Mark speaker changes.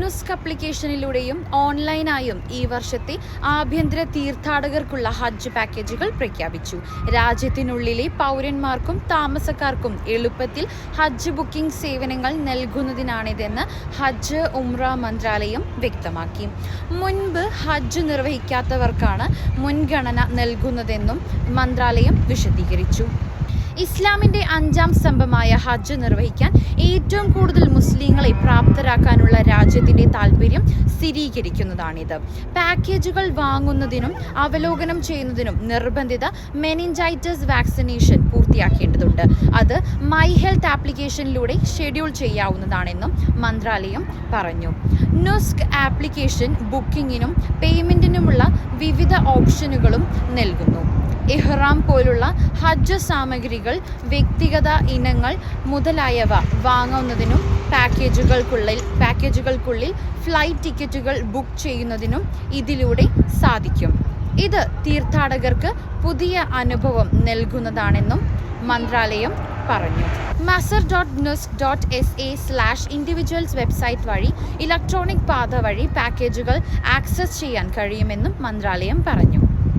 Speaker 1: നുസ്ക് അപ്ലിക്കേഷനിലൂടെയും ഓൺലൈനായും ഈ വർഷത്തെ ആഭ്യന്തര തീർത്ഥാടകർക്കുള്ള ഹജ്ജ് പാക്കേജുകൾ പ്രഖ്യാപിച്ചു. രാജ്യത്തിനുള്ളിലെ പൗരന്മാർക്കും താമസക്കാർക്കും എളുപ്പത്തിൽ ഹജ്ജ് ബുക്കിംഗ് സേവനങ്ങൾ നൽകുന്നതിനാണിതെന്ന് ഹജ്ജ് ഉംറ മന്ത്രാലയം വ്യക്തമാക്കി. മുൻപ് ഹജ്ജ് നിർവഹിക്കാത്തവർക്കാണ് മുൻഗണന നൽകുന്നതെന്നും മന്ത്രാലയം വിശദീകരിച്ചു. ഇസ്ലാമിന്റെ അഞ്ചാം സ്തംഭമായ ഹജ്ജ് നിർവഹിക്കാൻ ഏറ്റവും കൂടുതൽ മുസ്ലിങ്ങളെ പ്രാപ്തരാക്കാനുള്ള രാജ്യത്തിന്റെ താല്പര്യം സ്ഥിരീകരിക്കുന്നതാണിത്. പാക്കേജുകൾ വാങ്ങുന്നതിനും അവലോകനം ചെയ്യുന്നതിനും നിർബന്ധിത മെനിഞ്ചൈറ്റസ് വാക്സിനേഷൻ പൂർത്തിയാക്കേണ്ടതുണ്ട്. അത് മൈ ഹെൽത്ത് ആപ്ലിക്കേഷനിലൂടെ ഷെഡ്യൂൾ ചെയ്യാവുന്നതാണെന്നും മന്ത്രാലയം പറഞ്ഞു. നുസ്ക് ആപ്ലിക്കേഷൻ ബുക്കിങ്ങിനും പേയ്മെന്റിനുമുള്ള വിവിധ ഓപ്ഷനുകളും നൽകുന്നു. ഇഹ്റാം പോലുള്ള ഹജ്ജ് സാമഗ്രികൾ വ്യക്തിഗത ഇനങ്ങൾ മുതലായവ വാങ്ങുന്നതിനും പാക്കേജുകൾക്കുള്ളിൽ പാക്കേജുകൾക്കുള്ളിൽ ഫ്ലൈറ്റ് ടിക്കറ്റുകൾ ബുക്ക് ചെയ്യുന്നതിനും ഇതിലൂടെ സാധിക്കും. ഇത് തീർത്ഥാടകർക്ക് പുതിയ അനുഭവം നൽകുന്നതാണെന്നും മന്ത്രാലയം പറഞ്ഞു. Mazhar dot news dot S A slash individuals website വഴി ഇലക്ട്രോണിക് പാത വഴി പാക്കേജുകൾ ആക്സസ് ചെയ്യാൻ കഴിയുമെന്നും മന്ത്രാലയം പറഞ്ഞു.